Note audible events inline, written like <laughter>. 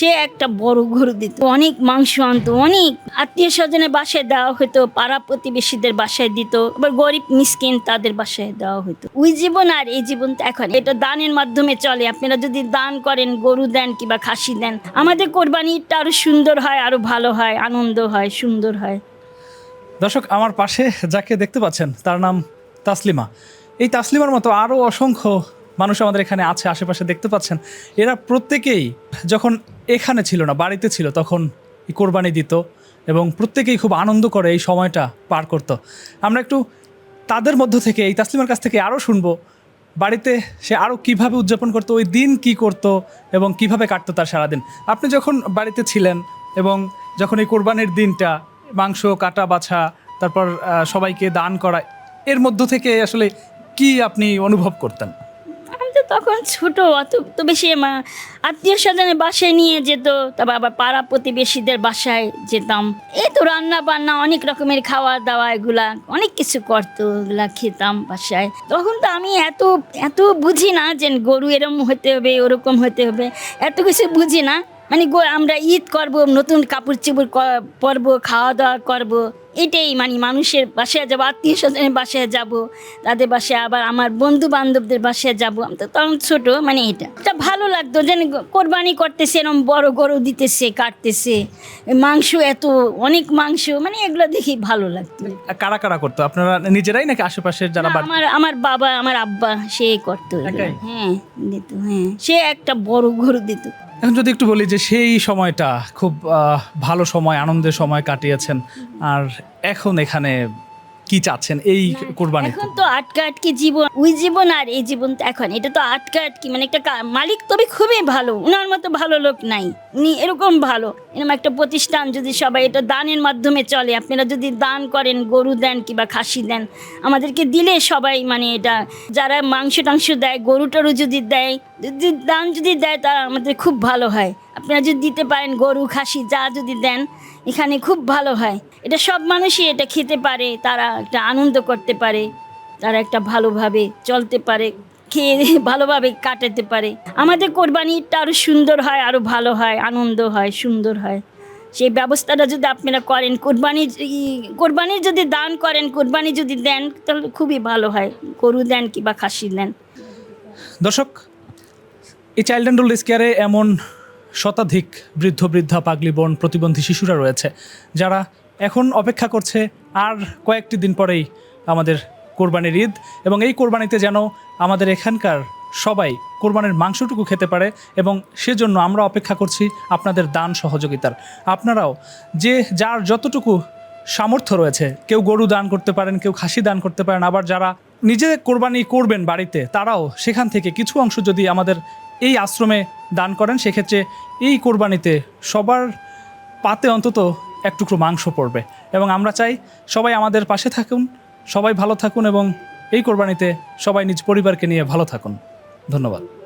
সে একটা বড় গরু দিত। অনেক মাংস আনতো, অনেক আত্মীয় স্বজনের বাসায় দেওয়া হতো পাড়া প্রতিবেশীদের বাসায় দিত, আবার গরিব মিসকিন তাদের বাসায় দেওয়া হতো ওই জীবন আর এই জীবন তো এখন। এটা দানের মাধ্যমে চলে। আপনারা যদি দান করেন, গরু দেন কিংবা খাসি দেন, আমাদের কোরবানিটা আরও সুন্দর হয়, আরও ভালো হয়, আনন্দ হয়, সুন্দর হয়। দর্শক, আমার পাশে যাকে দেখতে পাচ্ছেন, তার নাম তাসলিমা। এই তাসলিমার মতো আরও অসংখ্য মানুষ আমাদের এখানে আছে, আশেপাশে দেখতে পাচ্ছেন। এরা প্রত্যেকেই যখন এখানে ছিল না, বাড়িতে ছিল, তখন কোরবানি দিত এবং প্রত্যেকেই খুব আনন্দ করে এই সময়টা পার করত। আমরা একটু তাদের মধ্য থেকে, এই তাসলিমার কাছ থেকে আরও শুনব, বাড়িতে সে আরও কীভাবে উদযাপন করতো, ওই দিন কি করত এবং কীভাবে কাটতো তার সারাদিন। আপনি যখন বাড়িতে ছিলেন এবং যখন এই কোরবানির দিনটা, মাংস কাটা বাছা তারপর সবাইকে দান করা, এর মধ্য থেকে আসলে কি আপনি অনুভব করতেন? তখন ছোট অত তো বেশি মা আত্মীয় স্বজনের বাসায় নিয়ে যেত, তারপর আবার পাড়া প্রতিবেশীদের বাসায় যেতাম। এই তো রান্না বান্না অনেক রকমের খাওয়া দাওয়া এগুলা, অনেক কিছু করতো, এগুলা খেতাম বাসায়। তখন তো আমি এত এত বুঝি না যে গরু এরম হতে হবে, ওরকম হতে হবে, এত কিছু বুঝি না। মানে গো- আমরা ঈদ করব নতুন কাপড় চোপড় পরবো খাওয়া দাওয়া করব। এটাই মানে মানুষের বাসায় যাব আত্মীয় স্বজনের বাসায় যাব তাদের বাসায় আবার আমার বন্ধু বান্ধবদের বাসায় যাব। আমি তো তখন ছোট মানে এটা। এটা ভালো লাগতো যেন কোরবানি করতেছে এরকম বড় গরু দিতেছে কাটতেছে। মাংস এত অনেক মাংস মানে এগুলো দেখি ভালো লাগতো। কারা কারা করতো? আপনারা নিজেরাই নাকি আশেপাশে যারা আমার আমার বাবা আমার আব্বা সে করতো হ্যাঁ দিত হ্যাঁ। সে একটা বড় গরু দিত। এখন যদি একটু বলি যে সেই সময়টা খুব ভালো সময়, আনন্দের সময় কাটিয়েছেন, আর এখন এখানে কি চাচ্ছেন এই কোরবানি? এখন তো আটকা আটকি জীবন ওই জীবন আর এই জীবন তো এখন এটা তো আটকা আটকি মানে একটা কা- মালিক তবে খুবই ভালো উনার মতো ভালো লোক নাই উনি এরকম ভালো এরকম একটা প্রতিষ্ঠান যদি সবাই এটা দানের মাধ্যমে চলে আপনারা যদি দান করেন গরু দেন কিংবা খাসি দেন আমাদেরকে দিলে সবাই মানে এটা যারা মাংস টাংস দেয় গরু টরু যদি দেয় যদি দান যদি দেয় তা আমাদের খুব ভালো হয় আপনারা যদি দিতে পারেন গরু খাসি যা যদি দেন এখানে খুব ভালো হয়। এটা সব মানুষই এটা খেতে পারে, তারা একটা আনন্দ করতে পারে, তারা একটা ভালোভাবে চলতে পারে, খেয়ে <laughs> ভালোভাবে কাটাতে পারে। আমাদের কোরবানিটা আরও সুন্দর হয় আরও ভালো হয়, আনন্দ হয়, সুন্দর হয়। সেই ব্যবস্থাটা যদি আপনারা করেন, কোরবানি কোরবানি যদি দান করেন, কোরবানি যদি দেন, তাহলে খুবই ভালো হয়। গরু দেন কিংবা খাসি দেন। দর্শক, এই চাইল্ড অ্যান্ড ওল্ড এমন শতাধিক বৃদ্ধ বৃদ্ধা পাগলি বোন প্রতিবন্ধী শিশুরা রয়েছে, যারা এখন অপেক্ষা করছে আর কয়েকটি দিন পরেই আমাদের কোরবানির ঈদ এবং এই কোরবানিতে যেন আমাদের এখানকার সবাই কোরবানির মাংসটুকু খেতে পারে এবং সেজন্য আমরা অপেক্ষা করছি আপনাদের দান সহযোগিতার। আপনারাও যে যার যতটুকু সামর্থ্য রয়েছে, কেউ গরু দান করতে পারেন, কেউ খাসি দান করতে পারেন, আবার যারা নিজে কোরবানি করবেন বাড়িতে, তারাও সেখান থেকে কিছু অংশ যদি আমাদের এই আশ্রমে দান করেন, সেক্ষেত্রে এই কোরবানিতে সবার পাতে অন্তত একটুকরো মাংস পড়বে। এবং আমরা চাই সবাই আমাদের পাশে থাকুন, সবাই ভালো থাকুন এবং এই কোরবানিতে সবাই নিজ পরিবারকে নিয়ে ভালো থাকুন। ধন্যবাদ।